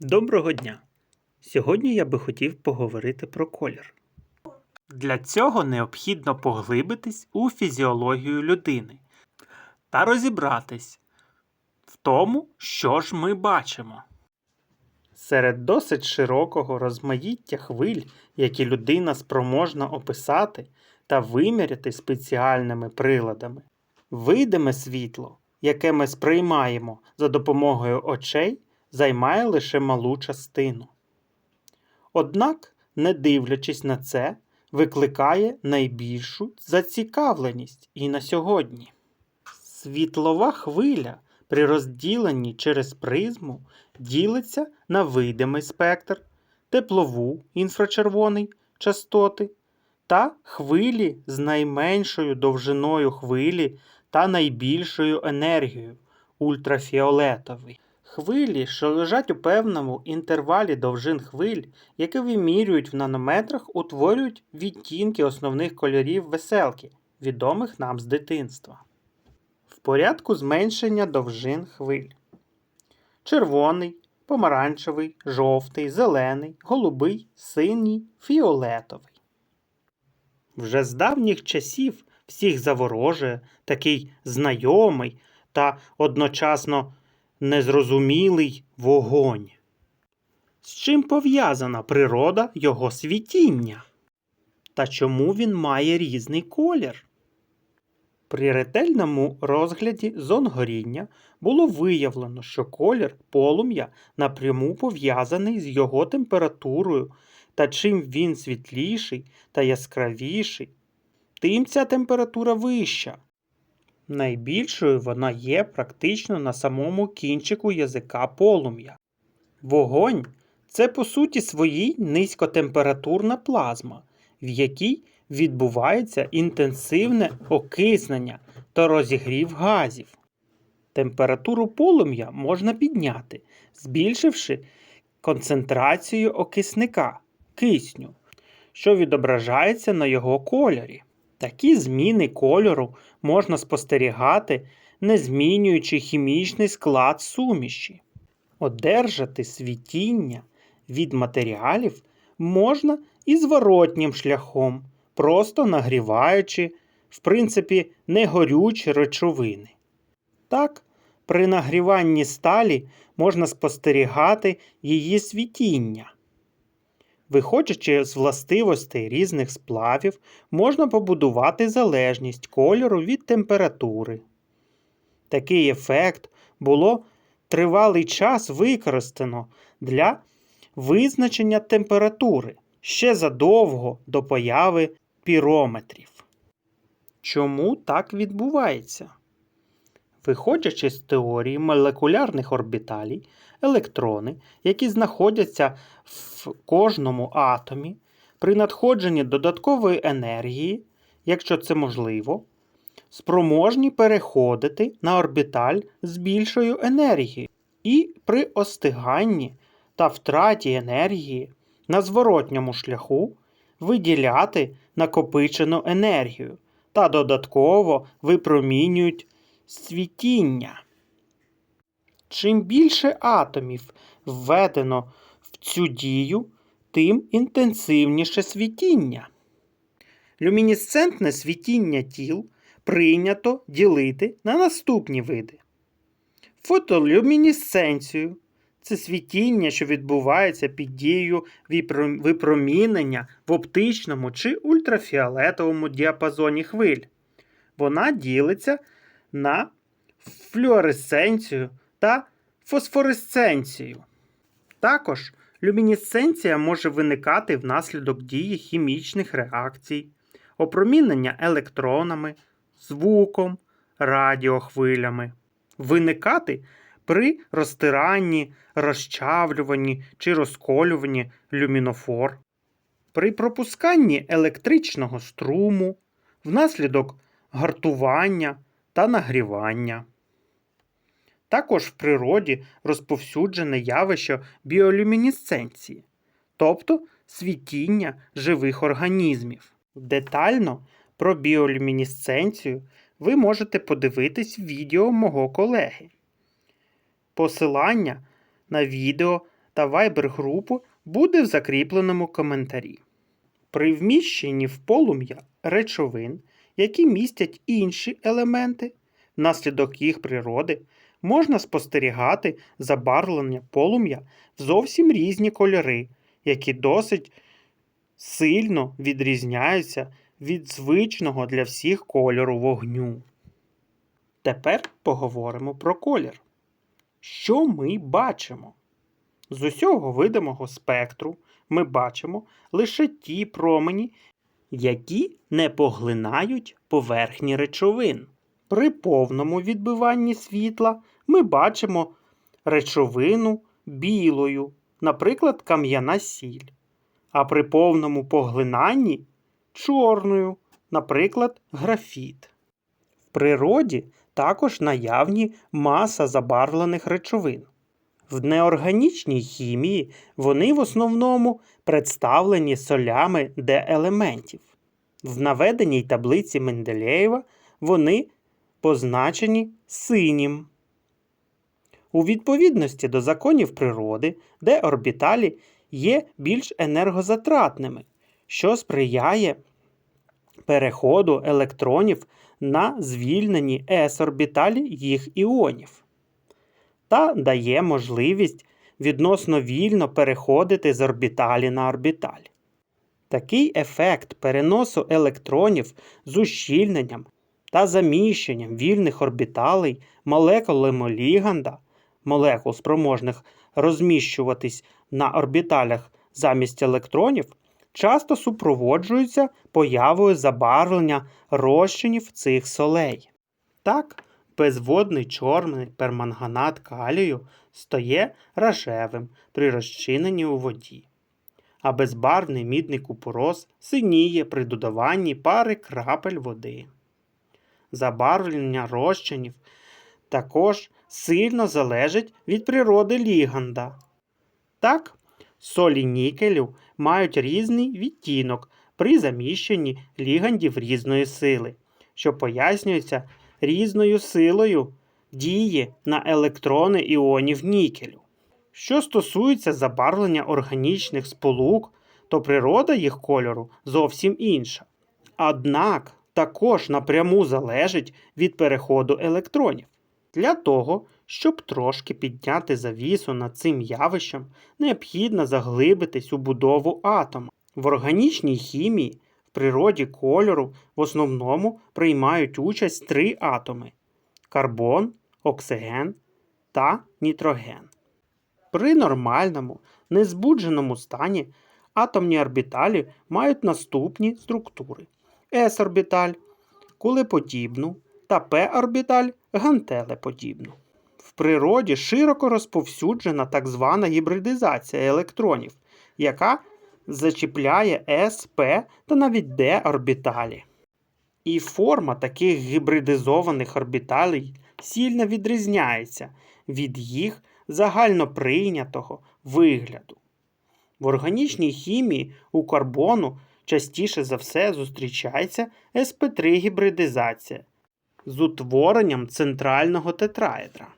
Доброго дня! Сьогодні я би хотів поговорити про колір. Для цього необхідно поглибитись у фізіологію людини та розібратись в тому, що ж ми бачимо. Серед досить широкого розмаїття хвиль, які людина спроможна описати та виміряти спеціальними приладами, видиме світло, яке ми сприймаємо за допомогою очей, займає лише малу частину. Однак, не дивлячись на це, викликає найбільшу зацікавленість і на сьогодні. Світлова хвиля при розділенні через призму ділиться на видимий спектр, теплову інфрачервоний частоти та хвилі з найменшою довжиною хвилі та найбільшою енергією ультрафіолетовий. Хвилі, що лежать у певному інтервалі довжин хвиль, які вимірюють в нанометрах, утворюють відтінки основних кольорів веселки, відомих нам з дитинства. В порядку зменшення довжин хвиль. Червоний, помаранчевий, жовтий, зелений, голубий, синій, фіолетовий. Вже з давніх часів всіх заворожує такий знайомий та одночасно незрозумілий вогонь. З чим пов'язана природа його світіння? Та чому він має різний колір? При ретельному розгляді зон горіння було виявлено, що колір полум'я напряму пов'язаний з його температурою, та чим він світліший та яскравіший, тим ця температура вища. Найбільшою вона є практично на самому кінчику язика полум'я. Вогонь це по суті своїй низькотемпературна плазма, в якій відбувається інтенсивне окиснення та розігрів газів. Температуру полум'я можна підняти, збільшивши концентрацію окисника кисню, що відображається на його кольорі. Такі зміни кольору можна спостерігати, не змінюючи хімічний склад суміші. Одержати світіння від матеріалів можна і зворотнім шляхом, просто нагріваючи, в принципі, негорючі речовини. Так, при нагріванні сталі можна спостерігати її світіння. Виходячи з властивостей різних сплавів, можна побудувати залежність кольору від температури. Такий ефект було тривалий час використано для визначення температури ще задовго до появи пірометрів. Чому так відбувається? Виходячи з теорії молекулярних орбіталій, електрони, які знаходяться в кожному атомі, при надходженні додаткової енергії, якщо це можливо, спроможні переходити на орбіталь з більшою енергією, і при остиганні та втраті енергії на зворотньому шляху виділяти накопичену енергію та додатково випромінюють світіння. Чим більше атомів введено в цю дію, тим інтенсивніше світіння. Люмінесцентне світіння тіл прийнято ділити на наступні види. Фотолюмінесценцію це світіння, що відбувається під дією випромінення в оптичному чи ультрафіолетовому діапазоні хвиль. Вона ділиться на флюоресценцію та фосфоресценцію. Також люмінесценція може виникати внаслідок дії хімічних реакцій, опромінення електронами, звуком, радіохвилями, виникати при розтиранні, розчавлюванні чи розколюванні люмінофор, при пропусканні електричного струму, внаслідок гартування та нагрівання. Також в природі розповсюджене явище біолюмінесценції, тобто світіння живих організмів. Детально про біолюмінесценцію ви можете подивитись в відео мого колеги. Посилання на відео та Viber-групу буде в закріпленому коментарі. При вміщенні в полум'я речовин, які містять інші елементи, внаслідок їх природи, можна спостерігати забарвлення полум'я в зовсім різні кольори, які досить сильно відрізняються від звичного для всіх кольору вогню. Тепер поговоримо про колір. Що ми бачимо? З усього видимого спектру ми бачимо лише ті промені, які не поглинають поверхні речовин. При повному відбиванні світла ми бачимо речовину білою, наприклад, кам'яна сіль, а при повному поглинанні чорною, наприклад, графіт. В природі також наявні маса забарвлених речовин. В неорганічній хімії вони в основному представлені солями Д-елементів. В наведеній таблиці Менделєєва вони позначені синім. У відповідності до законів природи, де орбіталі є більш енергозатратними, що сприяє переходу електронів на звільнені s-орбіталі їх іонів та дає можливість відносно вільно переходити з орбіталі на орбіталь. Такий ефект переносу електронів з ущільненням та заміщенням вільних орбіталей молекулами ліганда, молекул спроможних розміщуватись на орбіталях замість електронів, часто супроводжуються появою забарвлення розчинів цих солей. Так, безводний чорний перманганат калію стає рожевим при розчиненні у воді, а безбарвний мідний купорос синіє при додаванні пари крапель води. Забарвлення розчинів також сильно залежить від природи ліганда. Так, солі нікелю мають різний відтінок при заміщенні лігандів різної сили, що пояснюється різною силою дії на електрони іонів нікелю. Що стосується забарвлення органічних сполук, то природа їх кольору зовсім інша. Однак також напряму залежить від переходу електронів. Для того, щоб трошки підняти завісу над цим явищем, необхідно заглибитись у будову атома. В органічній хімії природі кольору в основному приймають участь три атоми карбон, оксиген та нітроген. При нормальному, незбудженому стані атомні орбіталі мають наступні структури: s-орбіталь, кулеподібну та p-орбіталь гантелеподібну. В природі широко розповсюджена так звана гібридизація електронів, яка зачіпляє P та навіть D орбіталі. І форма таких гібридизованих орбіталей сильно відрізняється від їх загальноприйнятого вигляду. В органічній хімії у карбону частіше за все зустрічається sp3 гібридизація з утворенням центрального тетраедра.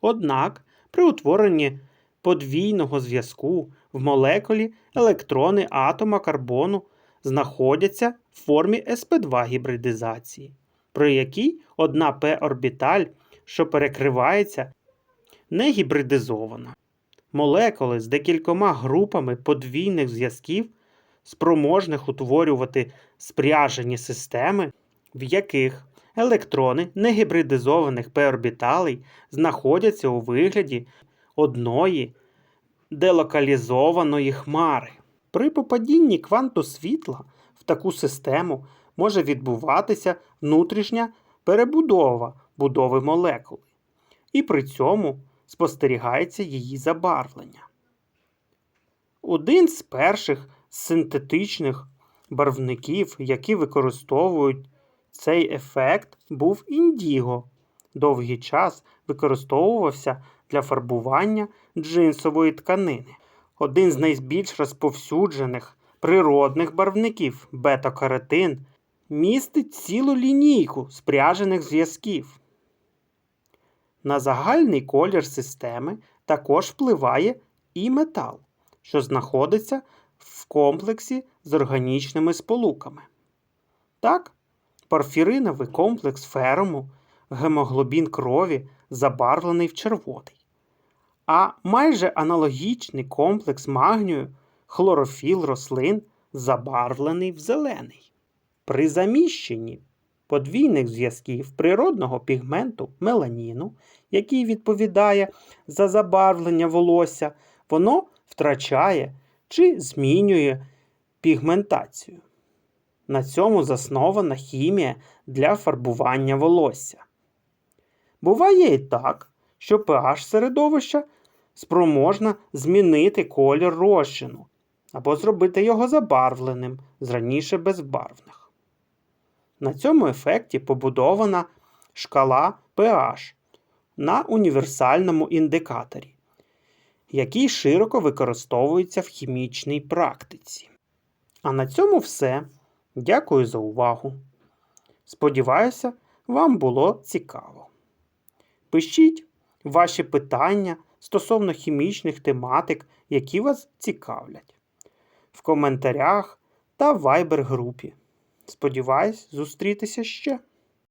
Однак при утворенні подвійного зв'язку в молекулі електрони атома карбону знаходяться в формі sp2 гібридизації, при якій одна p-орбіталь, що перекривається, не гібридизована. Молекули з декількома групами подвійних зв'язків, спроможних утворювати спряжені системи, в яких електрони негібридизованих p-орбіталей знаходяться у вигляді одної делокалізованої хмари. При попадінні кванту світла в таку систему може відбуватися внутрішня перебудова будови молекули, і при цьому спостерігається її забарвлення. Один з перших синтетичних барвників, які використовують цей ефект, був індіго. Довгий час використовувався для фарбування джинсової тканини. Один з найбільш розповсюджених природних барвників бета-каротин містить цілу лінійку спряжених зв'язків. На загальний колір системи також впливає і метал, що знаходиться в комплексі з органічними сполуками. Так, порфіриновий комплекс феруму, гемоглобін крові забарвлений в червоний, а майже аналогічний комплекс магнію, хлорофіл рослин забарвлений в зелений. При заміщенні подвійних зв'язків природного пігменту меланіну, який відповідає за забарвлення волосся, воно втрачає чи змінює пігментацію. На цьому заснована хімія для фарбування волосся. Буває і так, що pH середовища спроможна змінити колір розчину або зробити його забарвленим з раніше безбарвних. На цьому ефекті побудована шкала pH на універсальному індикаторі, який широко використовується в хімічній практиці. А на цьому все. Дякую за увагу. Сподіваюся, вам було цікаво. Пишіть ваші питання стосовно хімічних тематик, які вас цікавлять, в коментарях та в вайбер групі. Сподіваюсь, зустрітися ще.